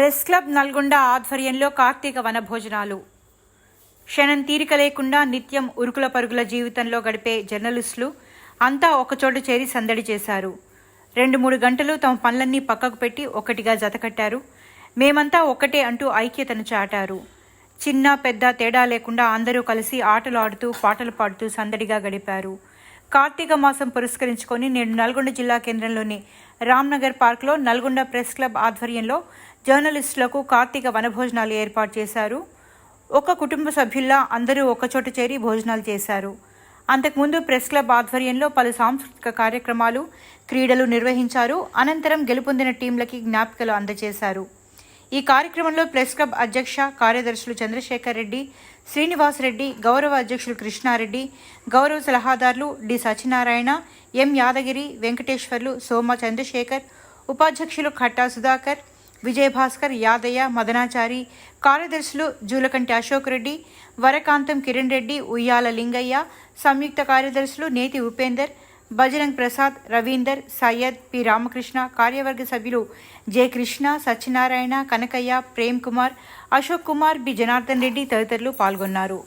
Press club Nalgonda ఆధ్వర్యంలో కార్తీక వనభోజనాలు. క్షణం తీరిక లేకుండా నిత్యం ఉరుకుల పరుగుల జీవితంలో గడిపే జర్నలిస్టులు అంతా ఒకచోట చేరి సందడి చేశారు. రెండు మూడు గంటలు తమ పనులన్నీ పక్కకు పెట్టి ఒకటిగా జతకట్టారు మేమంతా ఒక్కటే అంటూ ఐక్యతను చాటారు. చిన్న పెద్ద తేడా లేకుండా అందరూ కలిసి ఆటలు ఆడుతూ పాటలు పాడుతూ సందడిగా గడిపారు. కార్తీక మాసం పురస్కరించుకొని నేడు నల్గొండ జిల్లా కేంద్రంలోని రామ్నగర్ పార్క్లో నల్గొండ ప్రెస్ క్లబ్ ఆధ్వర్యంలో జర్నలిస్టులకు కార్తీక వనభోజనాలు ఏర్పాటు చేశారు. ఒక కుటుంబ సభ్యుల్లా అందరూ ఒకచోట చేరి భోజనాలు చేశారు. అంతకుముందు ప్రెస్ క్లబ్ ఆధ్వర్యంలో పలు సాంస్కృతిక కార్యక్రమాలు క్రీడలు నిర్వహించారు. అనంతరం గెలుపొందిన టీంలకి జ్ఞాపికలు అందజేశారు. ఈ కార్యక్రమంలో ప్రెస్ క్లబ్ అధ్యక్ష కార్యదర్శులు చంద్రశేఖర్ రెడ్డి శ్రీనివాస్ రెడ్డి గౌరవ అధ్యక్షులు కృష్ణారెడ్డి గౌరవ సలహాదారులు డి సత్యనారాయణ ఎం యాదగిరి వెంకటేశ్వర్లు సోమ చంద్రశేఖర్ ఉపాధ్యక్షులు ఖట్టా సుధాకర్ విజయభాస్కర్ యాదయ్య మదనాచారి కార్యదర్శులు జూలకంటి అశోక్ రెడ్డి వరకాంతం కిరణ్ రెడ్డి ఉయ్యాల లింగయ్య సంయుక్త కార్యదర్శులు నేతి ఉపేందర్ బజరంగ్ ప్రసాద్ రవీందర్ సయ్యద్ పి. రామకృష్ణ కార్యవర్గ సభ్యులు జె. కృష్ణ సత్యనారాయణ కనకయ్య ప్రేమ్ కుమార్ అశోక్ కుమార్ బి. జనార్దన్ రెడ్డి తదితరులు పాల్గొన్నారు.